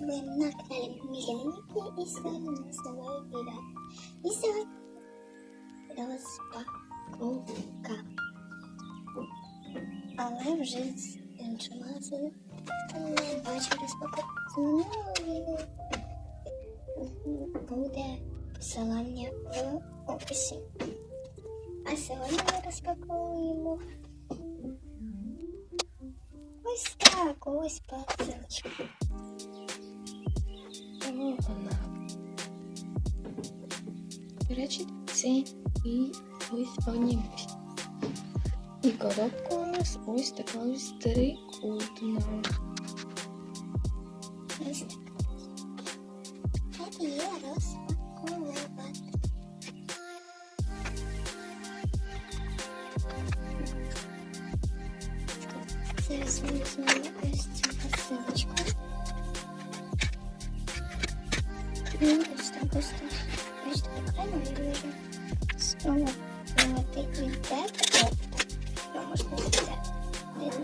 ви на каналі Міляники і сьогодні у нас нове відео. І сьогодні розпаковка. Але вже з іншого магазину. Не бачу розпаковку з минулого відео. Буде посилання в описі. А сьогодні ми розпаковуємо ось так, ось посилочку. Речі, це і ось панівці. І коробка у нас ось така ось трикутна. Так окремо вигляже. Його.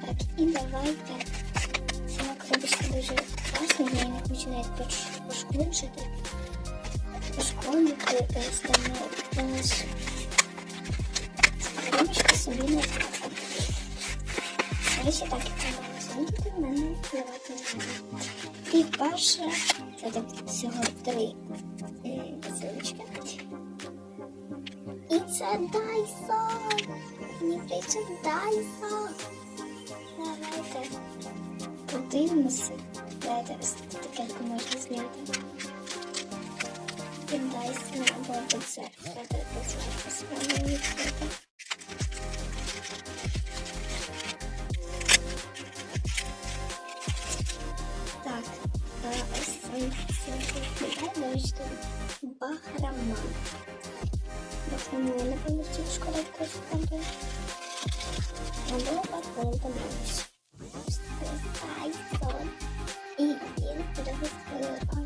Так, і давайте. Сама коробочка пошкоджити. Пошкодити стану ось. Коробочка собі не перше, це так всього три посилочки. І це Dyson. Мені прийде Dyson. Давайте подивимося. Давайте ось таке можна зняти. Dyson або це. Давайте відкрити. Або бахрама подивимось. Ось це айфон. І він перевикривається.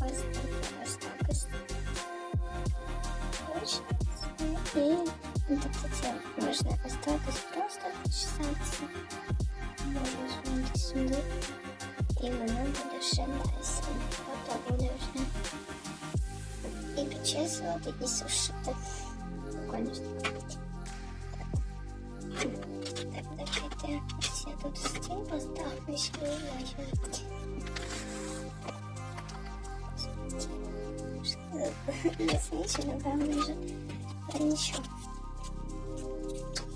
Ось так, ось так, ось так. Ось це. І ну, тобто це можна ось так ось просто почесатися. Можна звернути сюди. І воно буде ще далі. Тобто буде вже і підчесувати, і сушити. Прикольно. Не. Ясніше, напевно, вже. Нічого.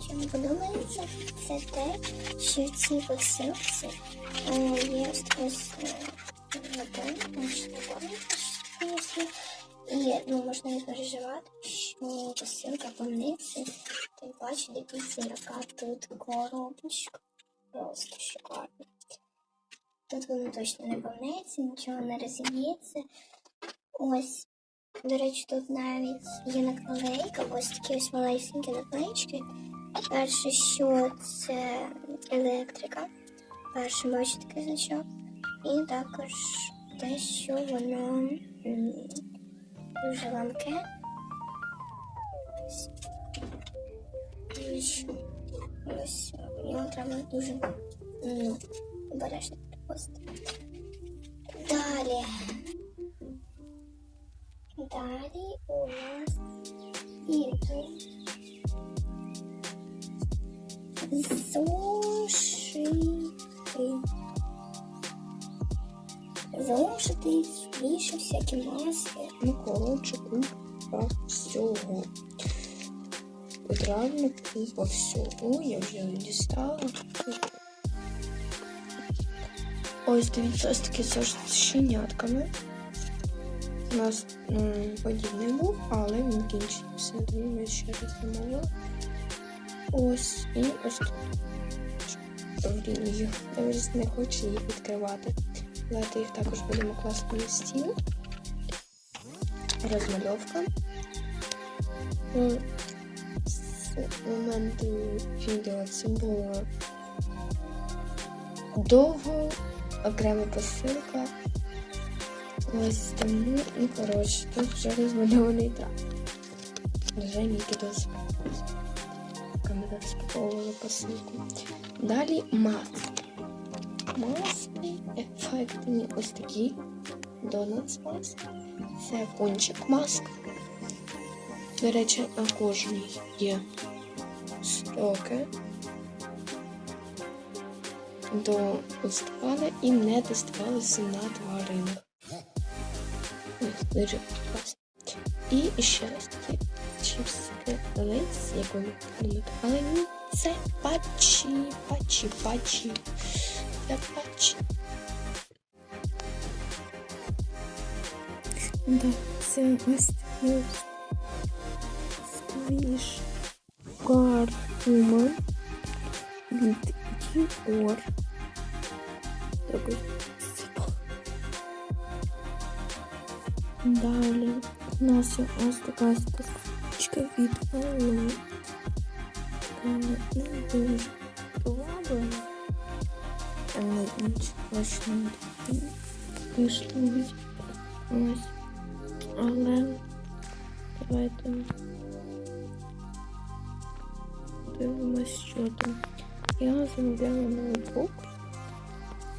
Що мені подобається, це те, що в цій посилці е, є ось ось напевно, що напевно, і ну, можна і переживати, що посилка повниться. Тим паче, дивіться, яка тут коробочка. Просто шикарно. Тут воно точно не повниться, нічого не розіб'ється. Ось, до речі, тут навіть є наклейка, ось такі ось малесенькі наклеїчки. Перше, що це електрика. Перше бачите такий значок. І також те, що воно дуже ламке. Ось. Ось його треба дуже ну, обережно підпустити. Далі. Далі у нас ідуть зошити. Зошити, більше всякі маски. Ну, купа всього. От купа всього. Я вже дістала. Ось дивіться, ось такі з щенятками. У нас подібний був, але він кінчився. Я ще раз замовила. Ось і ось тут. Їх навіть не хочу їх відкривати. Давайте їх також будемо класти на стіл. Розмальовка. З моменту відео це було довго, окрема посилка. Ось тому, ну коротше, тут вже розмальований так. Вже поки ми розпаковували посилку. Далі маски. Маски ефектні ось такі. Донатс маск. Це кончик маск. До речі, на кожній є строки. До доставали і не доставалися на тваринах. І ще раз такі чіпси лейс, як вони думаєте. Але ні, це патчі, патчі, патчі. Це патчі. Да, це ось ось сквіш парфума від Dior. Такий сипа. Далі у нас є ось така статичка від Hello. Така не дуже приваблена. Але інші точно не такі коштують. Ось. Але давайте дивимось, що там. Я замовляла ноутбук.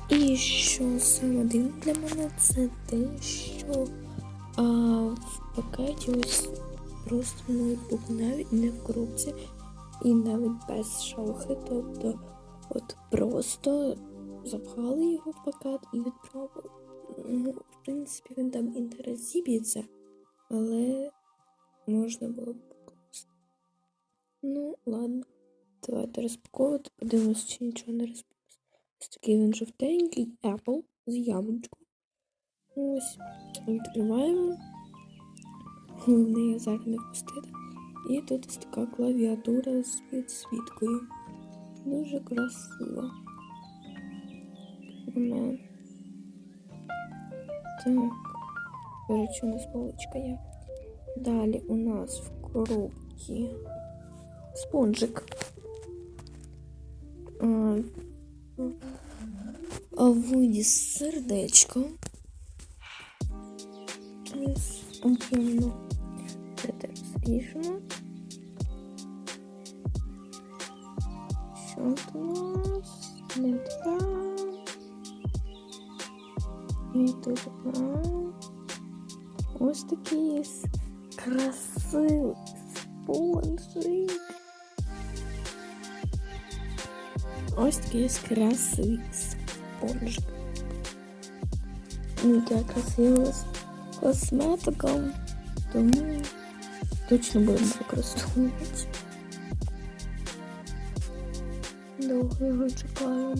І що саме дивне для мене, це те, що а, в пакеті ось просто ноутбук навіть не в коробці і навіть без шалхи. Тобто, от просто запхали його в пакет і відправили. Ну, в принципі, він там і не розіб'ється, але можна було б покласти. Ну, ладно. Давайте розпаковувати, подивимось, чи нічого не розбилося. Ось такий він жовтенький Apple з яблучком. Ось, відкриваємо. Головне його зараз не впустити. І тут ось така клавіатура з підсвіткою. Дуже красиво. Момент. Так. Короче, у нас полочка є. Далі у нас в коробці спонжик. А, виніс сердечко. Ось. Це теж ріжемо. Що тут у нас? Не. І тут а, ось такий красивий спонжик. Ось такий ось красивий спонжик. Ну, так красиво з косметиком. Тому точно будемо використовувати. Довго його чекаємо.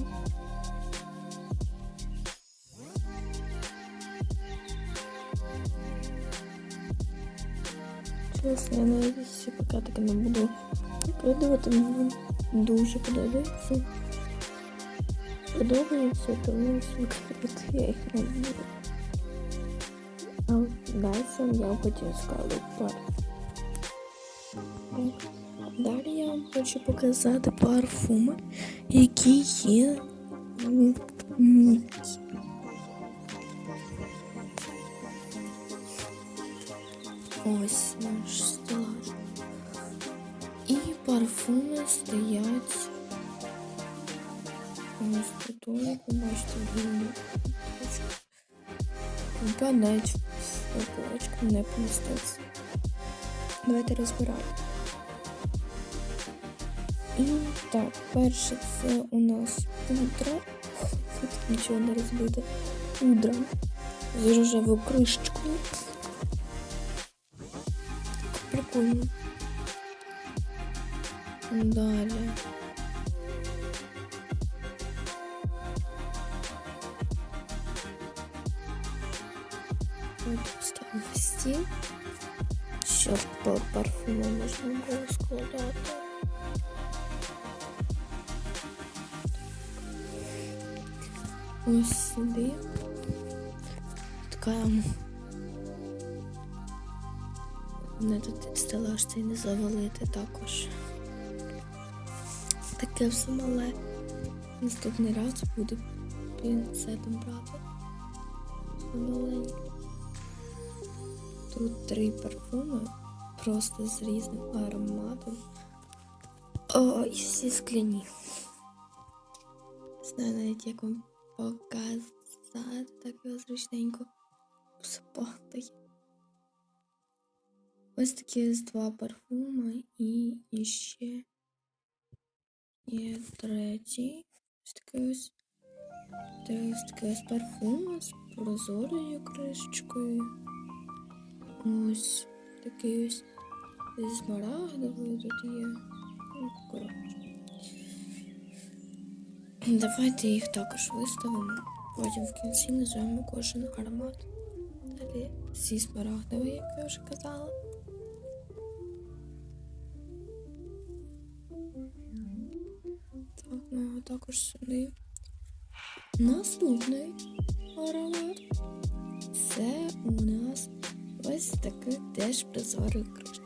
Чесно, я навіть всі пакетики не буду викидувати, мені дуже подобається. Подобається, тому викидати я їх не буду. А далі я потім скажу пару. Далі я вам хочу показати парфуми, які є в Нікі. Ось наш стелаж. І парфуми стоять. Ось тут, ви бачите, вільні. Ба навіть в полочку не поміститься. Давайте розбирати. І так, перше це у нас пудра. Тут нічого не розбите. Пудра з рожевою кришечкою. Прикольно. Далі. Стіл, щоб по парфуму можна було складати. Ось сюди. Така не тут стелаж цей не завалити також. Таке все мале. Наступний раз буде пінцетом брати. Маленьке. Тут три парфуми, просто з різним ароматом. О, і всі скляні. Знаю навіть, як вам показати так його зручненько спати. Ось такі два парфуми і іще є третій. Ось такий ось. Ось такий ось парфум з прозорою кришечкою. Ось такий ось зі смарагдовою тут є. Ну. Давайте їх також виставимо. Потім в кінці назвемо кожен аромат. Далі зі смарагдової, як я вже казала. Так, ми його також сюди. Наступний аромат. Це у нас ось такий теж прозорий кришечка.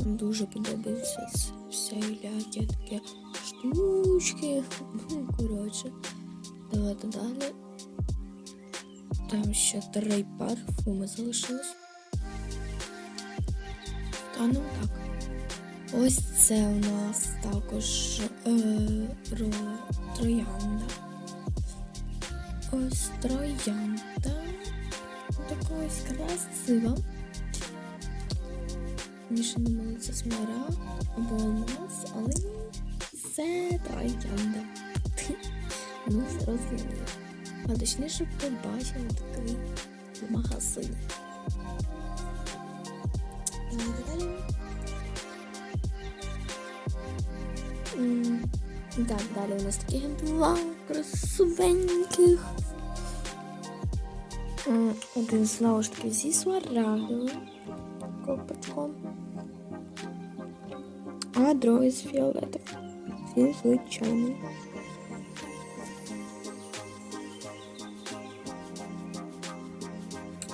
Дуже подобається всілякі такі штучки. Ну, коротше, давайте далі. Там ще три парфуми залишилось. Станом так. Ось це у нас також е, ро, троянда. Ось троянда. Ось. Більше думали, це смара або алмаз, але це троянда. Ну, зрозуміло. А точніше побачила такий в магазині. Далі. Так, далі у нас таких два красивеньких. М, Один знову ж таки зі смарагдовим копачком. А другий з фіолетовим. Він звичайний.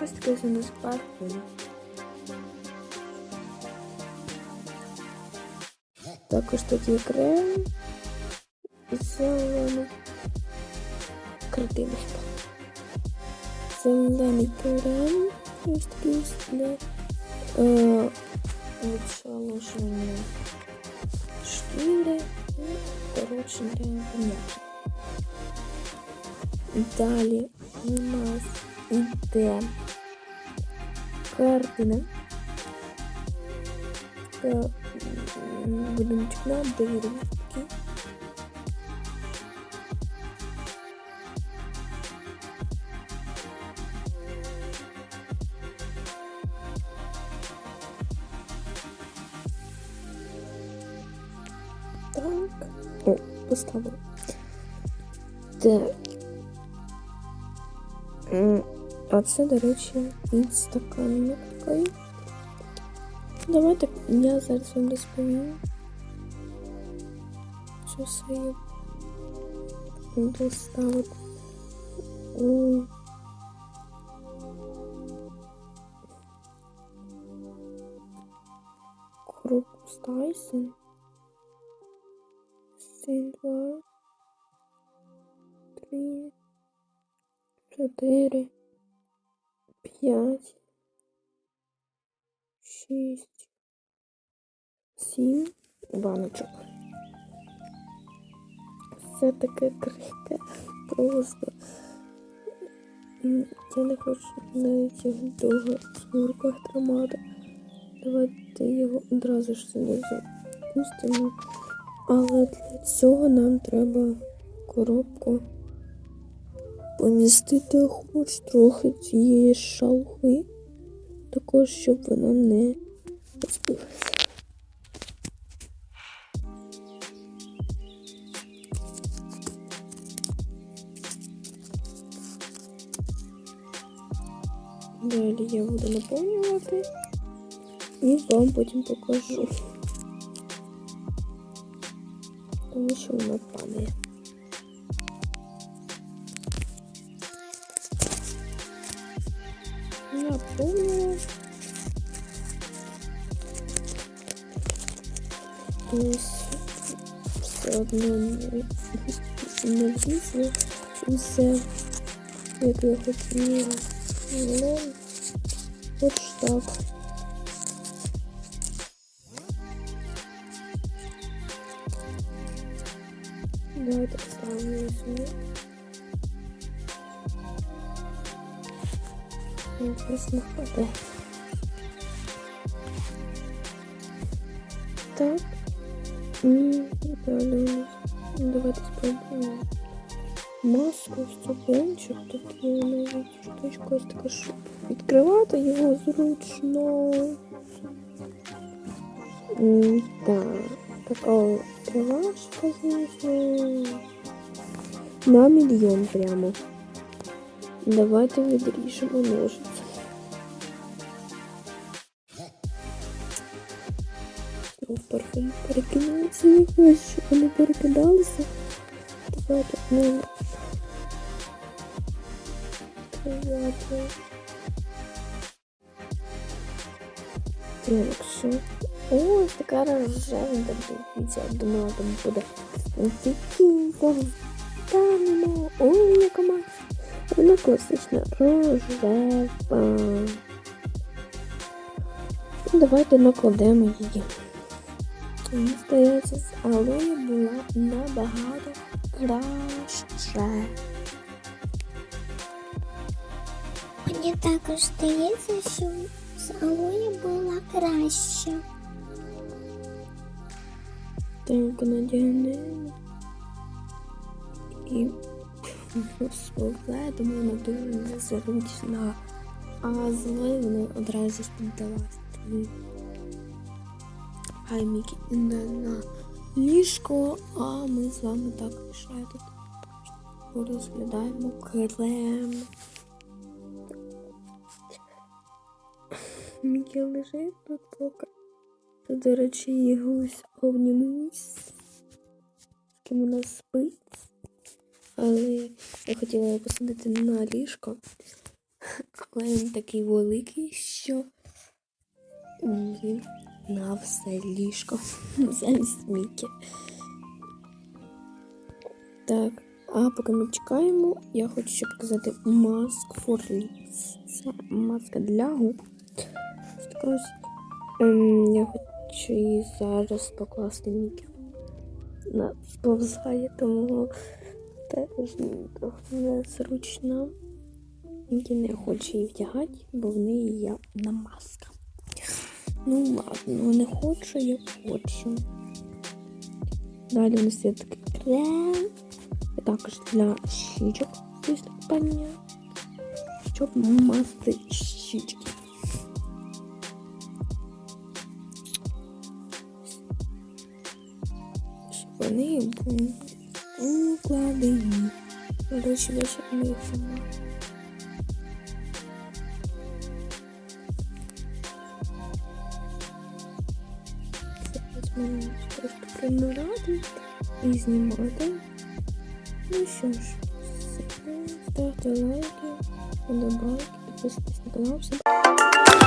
Ось такий у нас парфум. Також тут є крем. Зелений. Картиночка. Зелений крем. Ось такий ось для е, відшалошення шкіри. І, коротше, для м'яка. Далі у нас іде картина. Така будиночок на дереві. А це, до речі, підстаканник. Давайте я зараз вам розповім. Що все є у з Тайсон. Один, два, три, чотири, п'ять, шість, сім баночок. Все таке крихке. Просто. Я не хочу навіть його довго в руках тримати. Давайте його одразу ж сюди запустимо. Але для цього нам треба коробку помістити хоч трохи цієї шалги, також щоб вона не розбилася. Далі я буду наповнювати і вам потім покажу. Тому що воно падає. помню. То есть все одно не вийде усе, як я хотіла. Ну, от так. Давайте поставимо сюди. Ну, Просто впаде. Так. І далі у нас. Ну, Давайте спробуємо. Маску, ступенчик, тут є навіть штучка ось така, щоб відкривати його зручно. М, Так, така відкривашка, звісно. На мільйон прямо. Давайте відріжемо ножиці. Знову парфум перекинулися, не хочу, щоб вони перекидалися. Давайте ну. Давайте. Так, що? О, така рожевенька, дивіться, я думала, там буде стінка. Станемо. О, яка маса. Вона класична рожева. Ну, Давайте накладемо її. Мені здається, з алоє була набагато краще. Мені також здається, що з алоє була краще. Так, надягнемо. І сповзе, тому вона дуже незручна. А з алоє вона одразу спіддалась. Тому Хай Мікі іде на ліжко, а ми з вами так ще тут розглядаємо крем. Мікі лежить тут поки. До речі, його ось обнімусь, з ким вона спить. Але я хотіла його посадити на ліжко. Але він такий великий, що він на все ліжко замість Мікі. Так, а поки ми чекаємо, я хочу ще показати for Lips. Це маска для губ. Ем, я хочу її зараз покласти Мікі. Вона сповзає, тому трохи незручно. Мікі не хоче її вдягати, бо в неї є на маска. Ну ладно, не хочу, я хочу. Далі у нас є такий крем. І також для щічок виступання. Щоб масти щічки. Щоб вони були укладені. До речі, я ще не їх сама. Зараз мені трошки примирати і знімати. Ну що ж, все. ставте лайки, подобайки, підписуйтесь на канал. Всім